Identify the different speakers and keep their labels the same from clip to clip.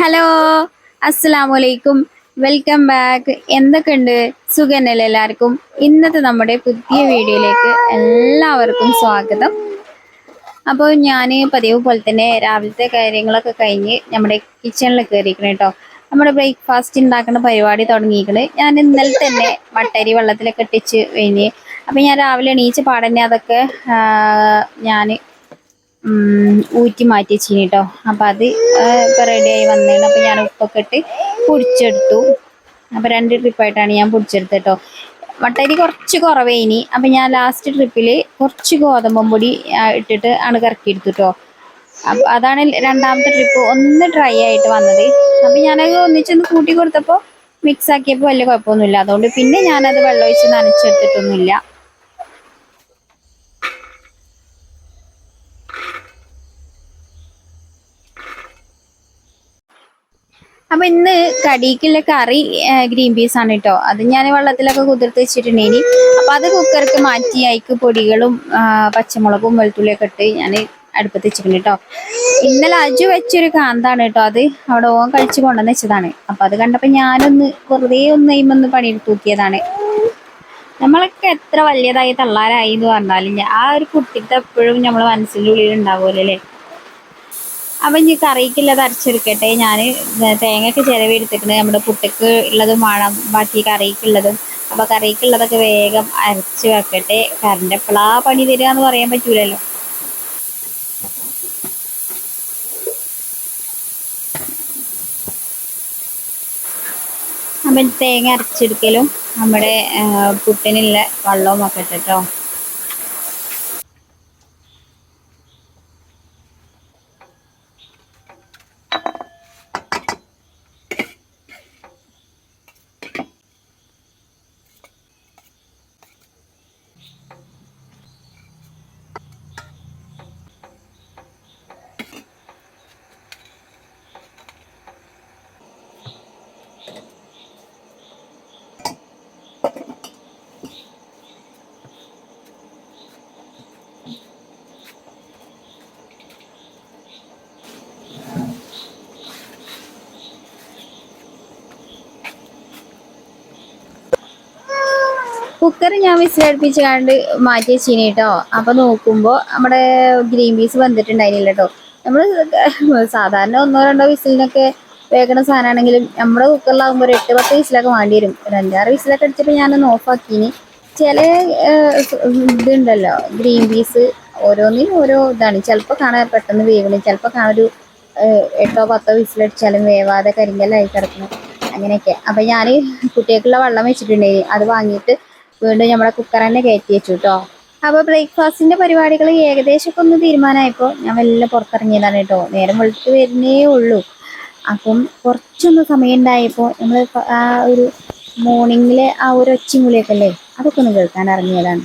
Speaker 1: Hello അസ്സലാമു അലൈക്കും welcome back. എന്തൊക്കെയുണ്ട്? സുഖനല്ല എല്ലാവർക്കും? ഇന്നത്തെ നമ്മുടെ പുതിയ വീഡിയോയിലേക്ക് എല്ലാവർക്കും സ്വാഗതം. അപ്പോൾ ഞാൻ പതിവ് പോലെ തന്നെ രാവിലത്തെ കാര്യങ്ങളൊക്കെ കഴിഞ്ഞ് നമ്മുടെ കിച്ചണിൽ കയറിയിരിക്കണം കേട്ടോ. നമ്മുടെ ബ്രേക്ക്ഫാസ്റ്റ് ഉണ്ടാക്കുന്ന പരിപാടി തുടങ്ങിയിരിക്കണ്. ഞാൻ ഇന്നലെ തന്നെ മട്ടരി വെള്ളത്തിലൊക്കെ ഇട്ടിച്ച് കഴിഞ്ഞ്. അപ്പം ഞാൻ രാവിലെ എണീച്ച പാടന്നെ അതൊക്കെ ഞാൻ ഊറ്റി മാറ്റി വെച്ചിന് കേട്ടോ അപ്പം അത് ഇപ്പം റെഡിയായി വന്നതാണ് അപ്പം ഞാൻ ഉപ്പൊക്കെ ഇട്ട് പൊടിച്ചെടുത്തു. അപ്പം രണ്ട് ട്രിപ്പായിട്ടാണ് ഞാൻ പൊടിച്ചെടുത്തത് കേട്ടോ മട്ടരി കുറച്ച് കുറവേ ഇനി അപ്പം ഞാൻ ലാസ്റ്റ് ട്രിപ്പിൽ കുറച്ച് ഗോതമ്പും പൊടി ഇട്ടിട്ട് ആണ് കറക്കിയെടുത്തു കേട്ടോ അപ്പം അതാണ് രണ്ടാമത്തെ ട്രിപ്പ് ഒന്ന് ഡ്രൈ ആയിട്ട് വന്നത്. അപ്പം ഞാനത് ഒന്നിച്ചൊന്ന് കൂട്ടി കൊടുത്തപ്പോൾ മിക്സ് ആക്കിയപ്പോൾ വലിയ കുഴപ്പമൊന്നുമില്ല. അതുകൊണ്ട് പിന്നെ ഞാനത് വെള്ളമൊഴിച്ച് നനച്ചെടുത്തിട്ടൊന്നുമില്ല. അപ്പൊ ഇന്ന് കടിക്കുള്ള കറി ഗ്രീൻ പീസ് ആണ് കേട്ടോ അത് ഞാൻ വെള്ളത്തിലൊക്കെ കുതിർത്ത് വെച്ചിട്ടുണ്ടെങ്കിൽ അപ്പൊ അത് കുക്കർക്ക് മാറ്റി അയക്ക് പൊടികളും പച്ചമുളകും വെളുത്തുള്ളിയൊക്കെ ഇട്ട് ഞാൻ അടുപ്പത്ത് വെച്ചിട്ടുണ്ട് കേട്ടോ ഇന്നലെ അജു വെച്ചൊരു കാന്താണ് കേട്ടോ അത്. അവിടെ ഓൻ കഴിച്ചു കൊണ്ടുവന്ന് വെച്ചതാണ്. അപ്പൊ അത് കണ്ടപ്പോ ഞാനൊന്ന് വെറുതെ ഒന്ന് അയിമൊന്ന് പണിയെടുത്ത് നോക്കിയതാണ് നമ്മളൊക്കെ എത്ര വലിയതായി തള്ളാരായി എന്ന് പറഞ്ഞാലും ആ ഒരു കുട്ടിത്തെ എപ്പോഴും നമ്മളെ മനസ്സിന്റെ ഉള്ളിൽ ഉണ്ടാവുമല്ലോ അല്ലേ അപ്പം ഇനി കറിക്കുള്ളത് അരച്ചെടുക്കട്ടെ ഞാൻ തേങ്ങയൊക്കെ ചിലവ് എടുത്തിട്ടുണ്ട്. നമ്മുടെ പുട്ടക്ക് ഉള്ളതും വേണം. ബാക്കി കറിക്കുള്ളതും അപ്പോൾ കറിക്കുള്ളതൊക്കെ വേഗം അരച്ച് വെക്കട്ടെ. കറണ്ട് എപ്പോഴാ പണി തരിക എന്ന് പറയാൻ പറ്റൂലല്ലോ. അപ്പം തേങ്ങ അരച്ചെടുക്കലും നമ്മുടെ പുട്ടിനുള്ള വെള്ളവും ഒക്കെ കേട്ടോ കുക്കർ ഞാൻ വിസിലടുപ്പിച്ച് കണ്ട് മാറ്റി വെച്ചിനി കേട്ടോ അപ്പൊ നോക്കുമ്പോ നമ്മുടെ ഗ്രീൻ പീസ് വന്നിട്ടുണ്ടായിരുന്നില്ല കേട്ടോ നമ്മൾ സാധാരണ ഒന്നോ രണ്ടോ വിസിലിനൊക്കെ വേഗണ സാധനമാണെങ്കിലും നമ്മുടെ കുക്കറിലാകുമ്പോൾ ഒരു എട്ട് പത്ത് വിസിലൊക്കെ വേണ്ടി വരും. ഒരു അഞ്ചാറ് വിസിലൊക്കെ അടിച്ചപ്പോൾ ഞാനൊന്ന് ഓഫാക്കിന്. ചില ഇതുണ്ടല്ലോ ഗ്രീൻ പീസ് ഓരോന്നിനും ഓരോ ഇതാണ്. ചിലപ്പോൾ കാണാൻ പെട്ടെന്ന് വേവണം. ചിലപ്പോൾ കാണാൻ ഒരു എട്ടോ പത്തോ വിസിലടിച്ചാലും വേവാതെ കരിങ്കല്ലായി കിടക്കണം അങ്ങനെയൊക്കെ. അപ്പം ഞാൻ കുട്ടികൾക്കുള്ള വെള്ളം വെച്ചിട്ടുണ്ടായി അത് വാങ്ങിയിട്ട് വീണ്ടും നമ്മുടെ കുക്കർ തന്നെ കയറ്റി വെച്ചു കേട്ടോ അപ്പോൾ ബ്രേക്ക്ഫാസ്റ്റിന്റെ പരിപാടികൾ ഏകദേശം ഒക്കെ ഒന്ന് തീരുമാനമായപ്പോൾ ഞാൻ വല്ല പുറത്തിറങ്ങിയതാണ് കേട്ടോ. നേരം വെളുത്ത് വരുന്നേ ഉള്ളൂ. അപ്പം കുറച്ചൊന്ന് സമയം ഉണ്ടായപ്പോൾ നമ്മൾ ആ ഒരു മോർണിംഗിലെ ആ ഒരു ഒച്ചിമുളിയൊക്കെ അല്ലേ? അതൊക്കെ ഒന്ന് കേൾക്കാൻ ഇറങ്ങിയതാണ്.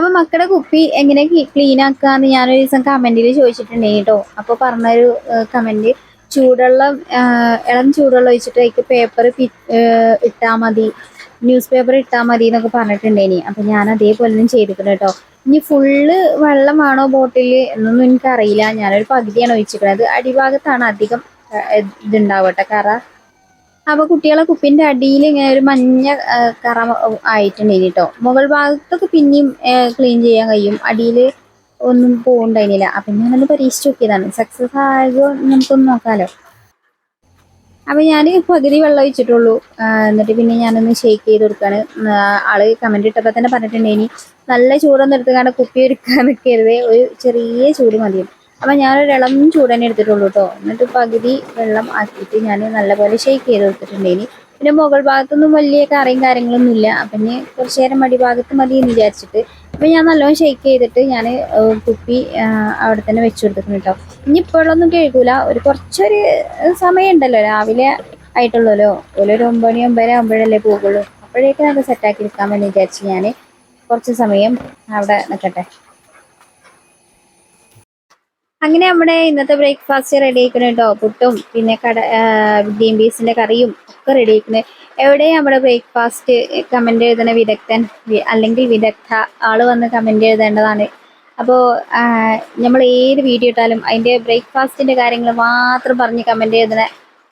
Speaker 1: അപ്പൊ മക്കളുടെ കുപ്പി എങ്ങനെ ക്ലീൻ ആക്കാന്ന് ഞാനൊരു ദിവസം കമന്റിൽ ചോദിച്ചിട്ടുണ്ടെങ്കിൽ കേട്ടോ. അപ്പൊ പറഞ്ഞൊരു കമന്റ് ചൂടുവെള്ളം ഇളം ചൂടുവെള്ളം ഒഴിച്ചിട്ട് അതിക്ക് പേപ്പർ ഇട്ടാ മതി. ന്യൂസ് പേപ്പർ ഇട്ടാ മതി എന്നൊക്കെ പറഞ്ഞിട്ടുണ്ടേനി അപ്പൊ ഞാൻ അതേപോലെ ഒന്നും ചെയ്തിട്ടുണ്ട് കേട്ടോ. ഇനി ഫുള്ള് വെള്ളം വേണോ ബോട്ടിൽ എന്നൊന്നും എനിക്കറിയില്ല. ഞാനൊരു പകുതിയാണ് ഒഴിച്ചിട്ടുള്ളത് അടിഭാഗത്താണ് അധികം ഇതുണ്ടാവട്ടെ കറ അപ്പൊ കുട്ടികളെ കുപ്പിന്റെ അടിയിൽ ഇങ്ങനെ ഒരു മഞ്ഞ കറ ആയിട്ടുണ്ട് കേട്ടോ മുകൾ ഭാഗത്തൊക്കെ പിന്നെയും ക്ലീൻ ചെയ്യാൻ കഴിയും. അടിയിൽ ഒന്നും പോകണ്ടായിരുന്നില്ല അപ്പൊ ഒന്ന് പരീക്ഷിച്ച് നോക്കിയതാണ്. സക്സസ് ആയതോ നമുക്കൊന്ന് നോക്കാലോ. അപ്പം ഞാൻ പകുതി വെള്ളം ഒഴിച്ചിട്ടുള്ളൂ. എന്നിട്ട് പിന്നെ ഞാനൊന്ന് ഷേക്ക് ചെയ്ത് കൊടുക്കുകയാണ് ആൾ കമന്റ് ഇട്ടപ്പോൾ തന്നെ പറഞ്ഞിട്ടുണ്ടെങ്കിൽ നല്ല ചൂടൊന്നും എടുത്തുകൊണ്ട് കുപ്പി ഒരുക്കാൻ നിൽക്കരുത് ഒരു ചെറിയ ചൂട് മതി അപ്പം ഞാനൊരു ഇളം ചൂടനെ എടുത്തിട്ടുള്ളൂ കേട്ടോ എന്നിട്ട് പകുതി വെള്ളം ആക്കിയിട്ട് ഞാൻ നല്ലപോലെ ഷേക്ക് ചെയ്ത് കൊടുത്തിട്ടുണ്ടായിനി പിന്നെ മുകൾ ഭാഗത്തൊന്നും വലിയ കറിയും കാര്യങ്ങളൊന്നും ഇല്ല. അപ്പം ഇനി കുറച്ച് നേരം മടി ഭാഗത്ത് മതി എന്ന് വിചാരിച്ചിട്ട് അപ്പം ഞാൻ നല്ലോണം ഷേക്ക് ചെയ്തിട്ട് ഞാൻ കുപ്പി അവിടെ തന്നെ വെച്ച് കൊടുത്തിട്ടുണ്ട് കേട്ടോ ഇനി ഇപ്പോഴൊന്നും കേൾക്കൂല ഒരു കുറച്ചൊരു സമയം ഉണ്ടല്ലോ രാവിലെ ആയിട്ടുള്ളല്ലോ. ഒരു ഒമ്പത് മണി ഒമ്പത് ആകുമ്പോഴല്ലേ പോകുള്ളൂ അപ്പോഴേക്കും നമുക്ക് സെറ്റാക്കി എടുക്കാൻ വേണ്ടി വിചാരിച്ച് ഞാൻ കുറച്ച് സമയം അവിടെ നിൽക്കട്ടെ അങ്ങനെ നമ്മുടെ ഇന്നത്തെ ബ്രേക്ക്ഫാസ്റ്റ് റെഡി ആയിക്കണം കേട്ടോ പുട്ടും പിന്നെ കട ഗ്രീൻ പീസിന്റെ കറിയും ഒക്കെ റെഡി ആയിക്കണ് എവിടെ നമ്മുടെ ബ്രേക്ക്ഫാസ്റ്റ് കമന്റ് എഴുതുന്ന വിദഗ്ധൻ അല്ലെങ്കിൽ വിദഗ്ധ ആൾ വന്ന് കമന്റ് എഴുതേണ്ടതാണ്. അപ്പോ നമ്മൾ ഏത് വീഡിയോ ഇട്ടാലും അതിന്റെ ബ്രേക്ക്ഫാസ്റ്റിന്റെ കാര്യങ്ങൾ മാത്രം പറഞ്ഞ് കമന്റ് എഴുതുന്ന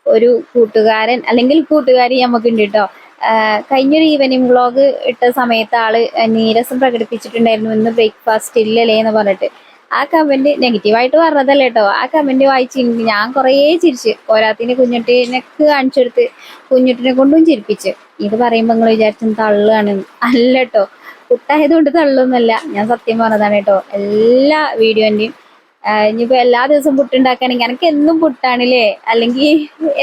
Speaker 1: ഒരു കൂട്ടുകാരൻ അല്ലെങ്കിൽ കൂട്ടുകാരി നമുക്കുണ്ട് കേട്ടോ കഴിഞ്ഞൊരു ഈവനിങ് വ്ളോഗ് ഇട്ട സമയത്ത് ആൾ നീരസം പ്രകടിപ്പിച്ചിട്ടുണ്ടായിരുന്നു ഇന്ന് ബ്രേക്ക്ഫാസ്റ്റ് ഇല്ലല്ലേ എന്ന് പറഞ്ഞിട്ട്. ആ കമന്റ് നെഗറ്റീവായിട്ട് പറഞ്ഞതല്ല കേട്ടോ ആ കമന്റ് വായിച്ച് ഞാൻ കുറേ ചിരിച്ച്. പോരാത്തിന് കുഞ്ഞുട്ടിനെ കാണിച്ചെടുത്ത് കുഞ്ഞുട്ടിനെ കൊണ്ടും ചിരിപ്പിച്ച്. ഇത് പറയുമ്പോൾ നിങ്ങൾ വിചാരിച്ചും തള്ളുകയാണ് അല്ല കേട്ടോ കുട്ടായതുകൊണ്ട് തള്ളൊന്നുമല്ല ഞാൻ സത്യം പറഞ്ഞതാണ് കേട്ടോ എല്ലാ വീഡിയോന്റെയും ഇനിയിപ്പോ എല്ലാ ദിവസവും പുട്ടുണ്ടാക്കുകയാണെങ്കിൽ എനിക്ക് എന്നും പുട്ടാണില്ലേ? അല്ലെങ്കിൽ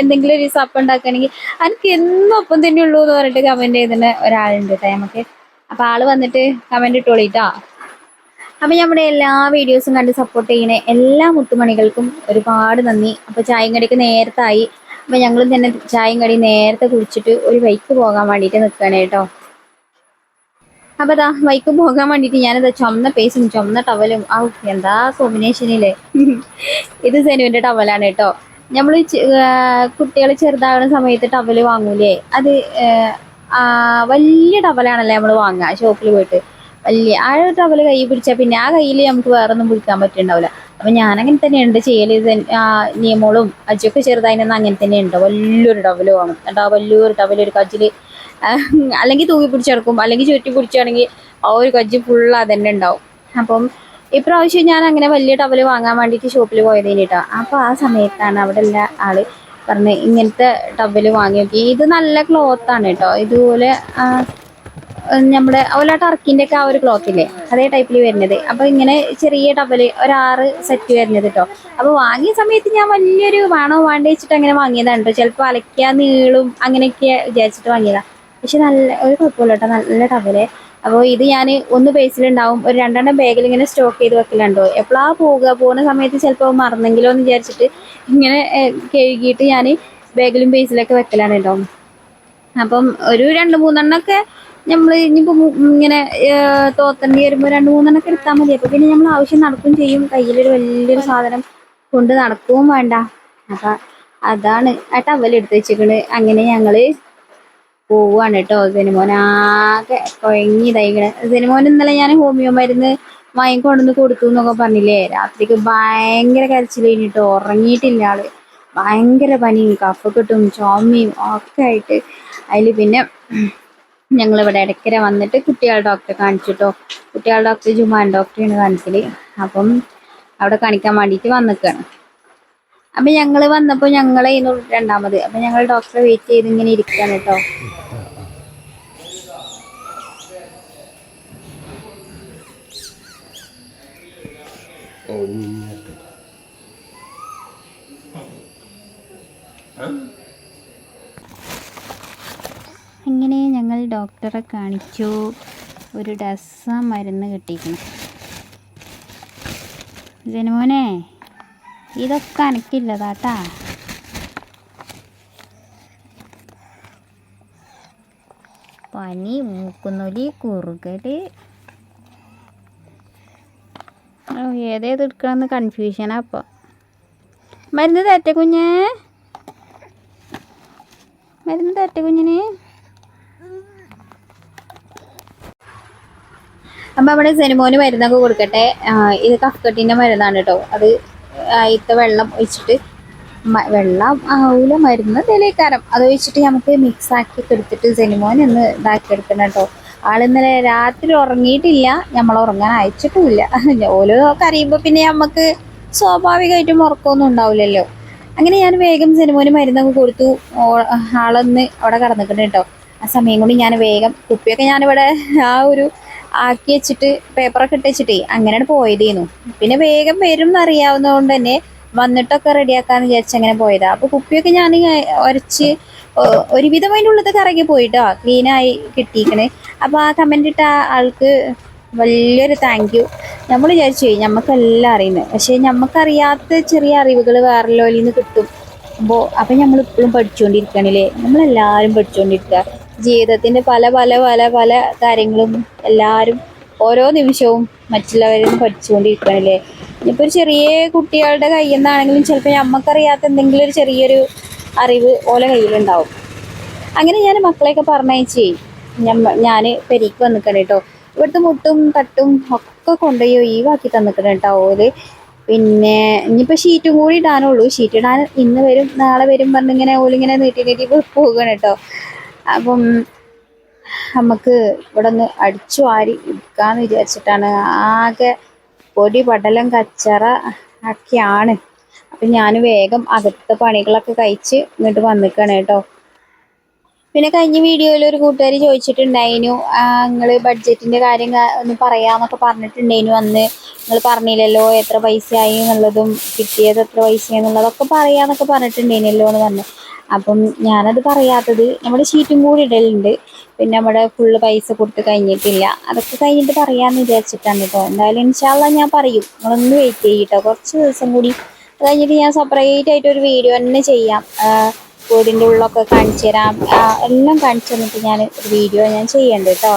Speaker 1: എന്തെങ്കിലും ഒരു സപ്പ ഉണ്ടാക്കുകയാണെങ്കിൽ എനിക്ക് എന്നും ഒപ്പം തന്നെ ഉള്ളൂ എന്ന് പറഞ്ഞിട്ട് കമന്റ് ചെയ്തിട്ട് ഒരാളുണ്ട്. കേട്ടോ നമുക്ക് അപ്പൊ ആൾ വന്നിട്ട് കമന്റ് ഇട്ടോളിട്ടോ. അപ്പൊ നമ്മുടെ എല്ലാ വീഡിയോസും കണ്ട് സപ്പോർട്ട് ചെയ്യുന്ന എല്ലാ മുത്തുമണികൾക്കും ഒരുപാട് നന്ദി. അപ്പൊ ചായം കടിക്ക് നേരത്തായി. അപ്പൊ ഞങ്ങളും തന്നെ ചായം കടി നേരത്തെ കുടിച്ചിട്ട് ഒരു വൈക്ക് പോകാൻ വേണ്ടിയിട്ട് നിൽക്കുകയാണ് കേട്ടോ. അപ്പൊ അതാ വൈക്ക് പോകാൻ വേണ്ടിയിട്ട് ഞാനത് ചുമന്ന പേസും ചുമന്ന ടവലും ആ എന്താ കോമ്പിനേഷനില്ലേ ഇത് സെനുവിന്റെ ടവലാണ് കേട്ടോ. നമ്മൾ കുട്ടികൾ ചെറുതാകുന്ന സമയത്ത് ടവൽ വാങ്ങൂലേ? അത് വലിയ ടവലാണല്ലേ നമ്മൾ വാങ്ങുക ഷോപ്പിൽ പോയിട്ട്. വലിയ ആ ഒരു കൈ പിടിച്ചാൽ പിന്നെ ആ കയ്യിൽ നമുക്ക് വേറെ ഒന്നും പിടിക്കാൻ പറ്റുന്നുണ്ടാവില്ല അപ്പൊ ഞാനങ്ങനെ തന്നെയുണ്ട് ചെയ്യൽ. നിയമങ്ങളും അജയൊക്കെ ചെറുതായിരുന്നു അങ്ങനെ തന്നെ ഉണ്ട് വലിയൊരു ടവൽ വേണം. എന്നിട്ട് വലിയൊരു ടവൽ ഒരു കജ്ജിൽ അല്ലെങ്കിൽ തൂവി പിടിച്ചെടുക്കും അല്ലെങ്കിൽ ചുറ്റി പിടിച്ചാണെങ്കിൽ ആ ഒരു കജ്ജ് ഫുൾ അതന്നെ ഉണ്ടാവും. അപ്പം ഇപ്രാവശ്യം ഞാൻ അങ്ങനെ വലിയ ടവൽ വാങ്ങാൻ വേണ്ടിയിട്ട് ഷോപ്പിൽ പോയത് കേട്ടോ അപ്പോൾ ആ സമയത്താണ് അവിടെ ഉള്ള ആൾ പറഞ്ഞ് ഇങ്ങനത്തെ ടവൽ വാങ്ങി നോക്കി ഇത് നല്ല ക്ലോത്താണ് കേട്ടോ ഇതുപോലെ നമ്മുടെ ഓല ടർക്കിന്റെ ഒക്കെ ആ ഒരു ക്ലോത്ത് ഇല്ലേ അതേ ടൈപ്പിൽ വരുന്നത്. അപ്പോൾ ഇങ്ങനെ ചെറിയ ടവൽ ഒരാറ് സെറ്റ് വരുന്നത് കേട്ടോ അപ്പോൾ വാങ്ങിയ സമയത്ത് ഞാൻ വലിയൊരു വേണോ വേണ്ട വെച്ചിട്ട് അങ്ങനെ വാങ്ങിയതാണ് കേട്ടോ ചിലപ്പോൾ അലക്കാൻ നീളും അങ്ങനെയൊക്കെ വിചാരിച്ചിട്ട് വാങ്ങിയതാണ് പക്ഷെ നല്ല ഒരു കുഴപ്പമില്ല കേട്ടോ നല്ല ടവൽ അപ്പോൾ ഇത് ഞാൻ ഒന്ന് ബേസിലുണ്ടാവും ഒരു രണ്ടെണ്ണം ബാഗിൽ ഇങ്ങനെ സ്റ്റോക്ക് ചെയ്ത് വെക്കലുണ്ടോ എപ്പോഴാ പോകുക പോകുന്ന സമയത്ത് ചിലപ്പോൾ മറന്നെങ്കിലോ എന്ന് വിചാരിച്ചിട്ട് ഇങ്ങനെ കഴുകിയിട്ട് ഞാൻ ബാഗിലും ബേസിലൊക്കെ വെക്കലാണ് കേട്ടോ അപ്പം ഒരു രണ്ട് മൂന്നെണ്ണമൊക്കെ നമ്മൾ ഇനിയിപ്പോൾ ഇങ്ങനെ തോത്തണ്ടി വരുമ്പോ രണ്ട് മൂന്നെണ്ണമൊക്കെ എടുത്താൽ മതി. അപ്പോൾ പിന്നെ നമ്മൾ ആവശ്യം നടക്കും ചെയ്യും. കയ്യിലൊരു വലിയൊരു സാധനം കൊണ്ട് നടക്കുകയും വേണ്ട. അപ്പം അതാണ് ആ ടവലെടുത്ത് വെച്ചിക്കണ്. അങ്ങനെ ഞങ്ങൾ പോവാണ് കേട്ടോ സിനിമോനാകെ കുഴങ്ങി തയ്ക്കണ് സിനിമോൻ ഇന്നലെ ഞാൻ ഹോമിയോ മരുന്ന് വാങ്ങിക്കൊണ്ടുവന്ന് കൊടുത്തു എന്നൊക്കെ പറഞ്ഞില്ലേ? രാത്രിക്ക് ഭയങ്കര കരച്ചിൽ കഴിഞ്ഞിട്ട് ഉറങ്ങിയിട്ടില്ല ആൾ. ഭയങ്കര പനിയും കഫക്കെട്ടും ചുമയും ഒക്കെ ആയിട്ട്. അതിൽ പിന്നെ ഞങ്ങൾ ഇവിടെ ഇടയ്ക്കര വന്നിട്ട് കുട്ടികളെ ഡോക്ടറെ കാണിച്ചു കേട്ടോ കുട്ടികളെ ഡോക്ടർ ജുമാൻ ഡോക്ടറെയാണ് കാണിച്ചത് അപ്പം അവിടെ കാണിക്കാൻ വേണ്ടിയിട്ട് വന്നിക്കാണ്. ഞങ്ങൾ വന്നപ്പോൾ ഞങ്ങൾ ഞങ്ങളെ രണ്ടാമത്. അപ്പം ഞങ്ങൾ ഡോക്ടറെ വെയിറ്റ് ചെയ്ത് ഇങ്ങനെ ഇരിക്കുകയാണ് കേട്ടോ അങ്ങനെ ഞങ്ങൾ ഡോക്ടറെ കാണിച്ചു. ഒരു ഡസ മരുന്ന് കിട്ടിയിരിക്കണം ജനുമോനെ ഇതൊക്കെ അനക്കില്ലതാട്ടാ. പനി മൂക്കുന്നൊലി കുറുകൽ ഏതേത് എടുക്കണമെന്ന് കൺഫ്യൂഷനാ അപ്പോൾ മരുന്ന് തരട്ടെ കുഞ്ഞേ? മരുന്ന് തരട്ടെ കുഞ്ഞിന്? അപ്പം അവിടെ സെനിമോന് മരുന്നൊക്കെ കൊടുക്കട്ടെ. ഇത് കഫക്കെട്ടിന്റെ മരുന്നാണ് കേട്ടോ അത് ഇത്ത വെള്ളം ഒഴിച്ചിട്ട് വെള്ളം ആവൂല മരുന്ന് തെളിയിക്കാരം അത് ഒഴിച്ചിട്ട് നമുക്ക് മിക്സ് ആക്കി എടുത്തിട്ട് സെനിമോൻ ഒന്ന് ഇതാക്കി എടുക്കണം കേട്ടോ ആളിന്നലെ രാത്രി ഉറങ്ങിയിട്ടില്ല. നമ്മൾ ഉറങ്ങാൻ അയച്ചിട്ടുമില്ല. ഓരോ കരയുമ്പോൾ പിന്നെ നമുക്ക് സ്വാഭാവികമായിട്ടും ഉറക്കമൊന്നും ഉണ്ടാവില്ലല്ലോ. അങ്ങനെ ഞാൻ വേഗം സിനിമോന് മരുന്നൊക്കെ കൊടുത്തു. ആളൊന്ന് അവിടെ കടന്നിട്ടുണ്ട് കേട്ടോ ആ സമയം കൊണ്ട് ഞാൻ വേഗം കുപ്പിയൊക്കെ ഞാനിവിടെ ആ ഒരു ആക്കി വെച്ചിട്ട് പേപ്പറൊക്കെ ഇട്ട് വെച്ചിട്ടേ അങ്ങനെയാണ് പോയതേന്നു പിന്നെ വേഗം വരും എന്നറിയാവുന്നതുകൊണ്ട് തന്നെ വന്നിട്ടൊക്കെ റെഡിയാക്കാന്ന് വിചാരിച്ച് അങ്ങനെ പോയതാ. അപ്പൊ കുപ്പിയൊക്കെ ഞാൻ ഉരച്ച് ഒരുവിധം അതിന്റെ ഉള്ളത് കറങ്ങി പോയിട്ടോ. ക്ലീനായി കിട്ടിയിക്കണേ. അപ്പൊ ആ കമന്റ് ഇട്ട ആൾക്ക് വലിയൊരു താങ്ക് യു നമ്മൾ വിചാരിച്ചു നമുക്കെല്ലാം അറിയുന്നത് പക്ഷെ നമുക്കറിയാത്ത ചെറിയ അറിവുകൾ വേറെ ലോലിൽ നിന്ന് കിട്ടും. അപ്പോൾ അപ്പം നമ്മൾ ഇപ്പോഴും പഠിച്ചുകൊണ്ടിരിക്കണില്ലേ നമ്മളെല്ലാവരും പഠിച്ചുകൊണ്ടിരിക്കുക ജീവിതത്തിന്റെ പല പല പല പല കാര്യങ്ങളും എല്ലാവരും ഓരോ നിമിഷവും മറ്റുള്ളവരിൽ നിന്ന് ഇപ്പൊ ഒരു ചെറിയ കുട്ടികളുടെ കയ്യിൽ നിന്നാണെങ്കിലും ചിലപ്പോൾ നമ്മക്കറിയാത്ത എന്തെങ്കിലും ഒരു ചെറിയൊരു അറിവ് ഓലെ കയ്യിലുണ്ടാവും. അങ്ങനെ ഞാൻ മക്കളെയൊക്കെ പറഞ്ഞയച്ചേ ഞാൻ പെരീക്ക് വന്നിക്കണം കേട്ടോ. ഇവിടുത്തെ മുട്ടും തട്ടും ഒക്കെ കൊണ്ടുപോയി ഒഴിവാക്കി തന്നിക്കണം കേട്ടോ ഓൽ. പിന്നെ ഇനിയിപ്പോൾ ഷീറ്റും കൂടി ഇടാനുള്ളൂ. ഷീറ്റ് ഇടാൻ ഇന്ന് വരും നാളെ വരും പറഞ്ഞിങ്ങനെ ഓലിങ്ങനെ നീട്ടി നീട്ടി പോവുകയാണ് കേട്ടോ. അപ്പം നമുക്ക് ഇവിടെ നിന്ന് അടിച്ചു വാരി എടുക്കാന്ന് വിചാരിച്ചിട്ടാണ് ആകെ പൊടി പടലം കച്ചറ ഒക്കെയാണ്. അപ്പം ഞാൻ വേഗം അകത്തെ പണികളൊക്കെ കഴിച്ച് ഇങ്ങോട്ട് വന്നിക്കാണ് കേട്ടോ. പിന്നെ കഴിഞ്ഞ വീഡിയോയിൽ ഒരു കൂട്ടുകാരി ചോദിച്ചിട്ടുണ്ടായിരുന്നു നിങ്ങൾ ബഡ്ജറ്റിന്റെ കാര്യം ഒന്ന് പറയാമെന്നൊക്കെ പറഞ്ഞിട്ടുണ്ടായിരുന്നു അന്ന്. നിങ്ങൾ പറഞ്ഞില്ലല്ലോ എത്ര പൈസ ആയി എന്നുള്ളതും കിട്ടിയത് എത്ര പൈസയായി എന്നുള്ളതൊക്കെ പറയാമെന്നൊക്കെ പറഞ്ഞിട്ടുണ്ടായിരുന്നല്ലോ എന്ന് പറഞ്ഞു. അപ്പം ഞാനത് പറയാത്തത് നമ്മുടെ ഷീറ്റും കൂടി ഇടലുണ്ട്. പിന്നെ നമ്മുടെ ഫുള്ള് പൈസ കൊടുത്ത് കഴിഞ്ഞിട്ടില്ല. അതൊക്കെ കഴിഞ്ഞിട്ട് പറയാമെന്ന് വിചാരിച്ചിട്ടാണ് കേട്ടോ എന്തായാലും ഇൻഷാല്ല ഞാൻ പറയും. നിങ്ങളൊന്ന് വെയിറ്റ് ചെയ്യട്ടോ കുറച്ച് ദിവസം കൂടി അത് കഴിഞ്ഞിട്ട് ഞാൻ സെപ്പറേറ്റ് ആയിട്ട് ഒരു വീഡിയോ തന്നെ ചെയ്യാം. വീടിന്റെ ഉള്ളൊക്കെ കാണിച്ചു തരാം. എല്ലാം കാണിച്ചു തന്നിട്ട് ഞാൻ ഒരു വീഡിയോ ഞാൻ ചെയ്യണ്ട കേട്ടോ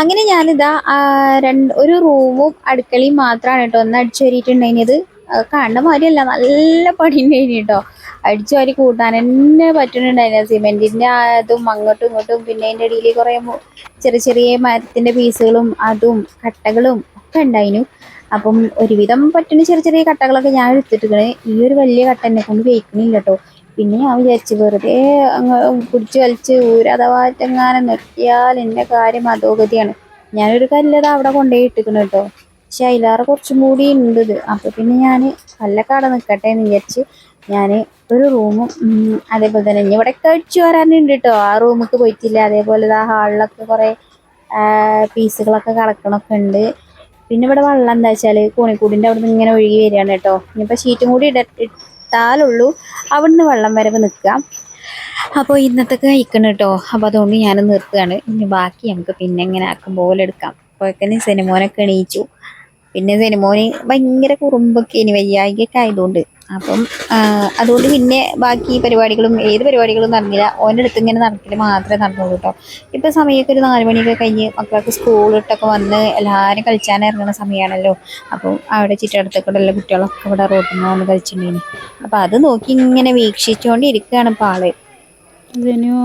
Speaker 1: അങ്ങനെ ഞാനിതാ രണ്ട് ഒരു റൂമും അടുക്കളയും മാത്രമാണ് കേട്ടോ ഒന്ന് അടിച്ചു വാരിയിട്ടുണ്ടായിരുന്നത് കാണുന്ന മാതിരിയല്ല നല്ല പണി ഉണ്ടായിരുന്നു കേട്ടോ അടിച്ചു വാരി കൂട്ടാൻ തന്നെ പറ്റുന്നുണ്ടായിരുന്നു സിമെന്റിന്റെ അതും അങ്ങോട്ടും ഇങ്ങോട്ടും. പിന്നെ അതിന്റെ ഇടയിൽ കുറേ ചെറിയ ചെറിയ മരത്തിന്റെ പീസുകളും അതും കട്ടകളും ഒക്കെ ഉണ്ടായിരുന്നു അപ്പം ഒരുവിധം പറ്റുന്ന ചെറിയ ചെറിയ കട്ടകളൊക്കെ ഞാൻ എടുത്തിട്ടുണ്ട് ഈ ഒരു വലിയ കട്ട എന്നെ കൊണ്ട് വേയിക്കണില്ല കേട്ടോ. പിന്നെ ഞാൻ വിചാരിച്ചു വെറുതെ അങ്ങ് പിടിച്ച് വലിച്ച് ഊരഥവാറ്റെങ്ങാനും നിർത്തിയാൽ എന്റെ കാര്യം അധോഗതിയാണ്. ഞാനൊരു കല്ലത് അവിടെ കൊണ്ടുപോയി ഇട്ടിക്കണം കേട്ടോ. പക്ഷെ അതിലാറ് കുറച്ചും കൂടി ഉണ്ട് ഇത്. അപ്പൊ പിന്നെ ഞാൻ കല്ലൊക്കെ അവിടെ നിൽക്കട്ടെ എന്ന് വിചാരിച്ച് ഞാൻ ഒരു റൂമും അതേപോലെ തന്നെ ഇനി ഇവിടെ കഴിച്ചു വരാനുണ്ട് കേട്ടോ. ആ റൂമിക്ക് പോയിട്ടില്ല. അതേപോലെ ആ ഹാളിലൊക്കെ കുറേ പീസുകളൊക്കെ കിടക്കണൊക്കെ ഉണ്ട്. പിന്നെ ഇവിടെ വെള്ളം എന്താ വെച്ചാൽ കോണിക്കൂടിന്റെ അവിടെ നിന്ന് ഇങ്ങനെ ഒഴുകി വരികയാണ് കേട്ടോ. ഇനിയിപ്പോ ഷീറ്റും കൂടി ഇട ഇട്ടാലുള്ളൂ അവിടുന്ന് വെള്ളം വരവ് നിൽക്കുക. അപ്പോൾ ഇന്നത്തെ കഴിക്കണം കേട്ടോ. അപ്പോൾ അതുകൊണ്ട് ഞാൻ നിർത്തുകയാണ്. ഇനി ബാക്കി നമുക്ക് പിന്നെ ഇങ്ങനെ ആക്കും പോലെ എടുക്കാം. അപ്പോഴേക്കന്നെ സിനിമോനൊക്കെ എണീച്ചു. പിന്നെ സിനിമോന് ഭയങ്കര കുറുമ്പൊക്കെ ഇനി വയ്യായികയൊക്കെ ആയതുകൊണ്ട് അപ്പം അതുകൊണ്ട് പിന്നെ ബാക്കി പരിപാടികളും ഏത് പരിപാടികളും നടന്നില്ല. ഓന്റെ അടുത്ത് ഇങ്ങനെ നടക്കില്ല മാത്രമേ നടന്നുള്ളൂ കേട്ടോ ഇപ്പം സമയമൊക്കെ ഒരു നാല് മണിയൊക്കെ കഴിഞ്ഞ് മക്കൾക്ക് സ്കൂളിട്ടൊക്കെ വന്ന് എല്ലാവരും കളിച്ചാൻ ഇറങ്ങുന്ന സമയമാണല്ലോ അപ്പം അവിടെ ചുറ്റടുത്തൊക്കെ ഉള്ള കുട്ടികളൊക്കെ ഇവിടെ റോട്ടിൽ നിന്ന് വന്ന് കളിച്ചിട്ടുണ്ടെങ്കിൽ അപ്പം അത് നോക്കി ഇങ്ങനെ വീക്ഷിച്ചുകൊണ്ടിരിക്കുകയാണ് ഇപ്പോൾ ആൾ. ഇതിനോ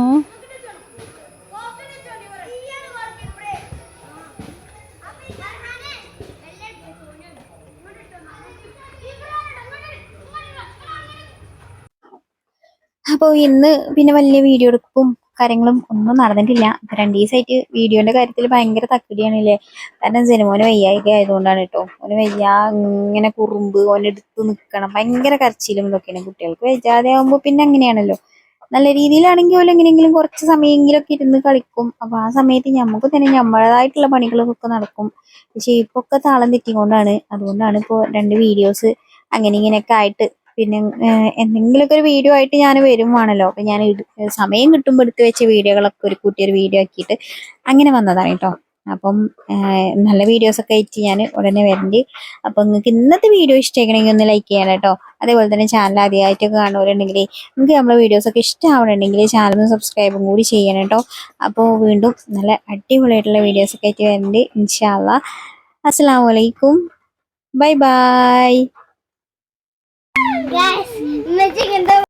Speaker 1: അപ്പോൾ ഇന്ന് പിന്നെ വലിയ വീഡിയോ എടുക്കും കാര്യങ്ങളും ഒന്നും നടന്നിട്ടില്ല. രണ്ട് ദിവസമായിട്ട് വീഡിയോന്റെ കാര്യത്തിൽ ഭയങ്കര തക്കടിയാണല്ലേ? കാരണം സിനിമോന് വയ്യായിക ആയതുകൊണ്ടാണ് കേട്ടോ ഓന് വയ്യ ഇങ്ങനെ കുറുമ്പ് ഓനെടുത്ത് നിൽക്കണം ഭയങ്കര കരച്ചിലും ഇതൊക്കെയാണ്. കുട്ടികൾക്ക് വയ്യാതെ ആകുമ്പോൾ പിന്നെ അങ്ങനെയാണല്ലോ. നല്ല രീതിയിലാണെങ്കിൽ ഓല എങ്ങനെയെങ്കിലും കുറച്ച് സമയമെങ്കിലും ഒക്കെ ഇരുന്ന് കളിക്കും. അപ്പോൾ ആ സമയത്ത് നമുക്ക് തന്നെ നമ്മളേതായിട്ടുള്ള പണികളൊക്കെ നടക്കും. പക്ഷെ ഇപ്പൊ ഒക്കെ താളം തെറ്റിക്കൊണ്ടാണ്. അതുകൊണ്ടാണ് ഇപ്പോൾ രണ്ട് വീഡിയോസ് അങ്ങനെ ഇങ്ങനെയൊക്കെ ആയിട്ട് പിന്നെ എന്തെങ്കിലും എന്തെങ്കിലുമൊക്കെ ഒരു വീഡിയോ ആയിട്ട് ഞാൻ വരുവാണല്ലോ. അപ്പൊ ഞാൻ സമയം കിട്ടുമ്പോൾ എടുത്ത് വെച്ച വീഡിയോകളൊക്കെ ഒരു കൂട്ടിയൊരു വീഡിയോ ആക്കിയിട്ട് അങ്ങനെ വന്നതാണ് കേട്ടോ. അപ്പം നല്ല വീഡിയോസ് ഒക്കെ ആയിട്ട് ഞാൻ ഉടനെ വരണ്ടി. അപ്പൊ നിങ്ങൾക്ക് ഇന്നത്തെ വീഡിയോ ഇഷ്ടമാക്കണമെങ്കിൽ ഒന്ന് ലൈക്ക് ചെയ്യണം കേട്ടോ. അതേപോലെ തന്നെ ചാനൽ ആദ്യമായിട്ടൊക്കെ കാണുന്നവരുണ്ടെങ്കിൽ നിങ്ങൾക്ക് നമ്മുടെ വീഡിയോസ് ഒക്കെ ഇഷ്ടമാവണമെങ്കിൽ ചാനൽ സബ്സ്ക്രൈബും കൂടി ചെയ്യണം കേട്ടോ. അപ്പോൾ വീണ്ടും നല്ല അടിപൊളിയായിട്ടുള്ള വീഡിയോസ് ഒക്കെ ആയിട്ട് വരുന്നുണ്ട് ഇൻഷാല്ല അസ്സാം വലൈക്കും bye bye.
Speaker 2: Yes, imagine in the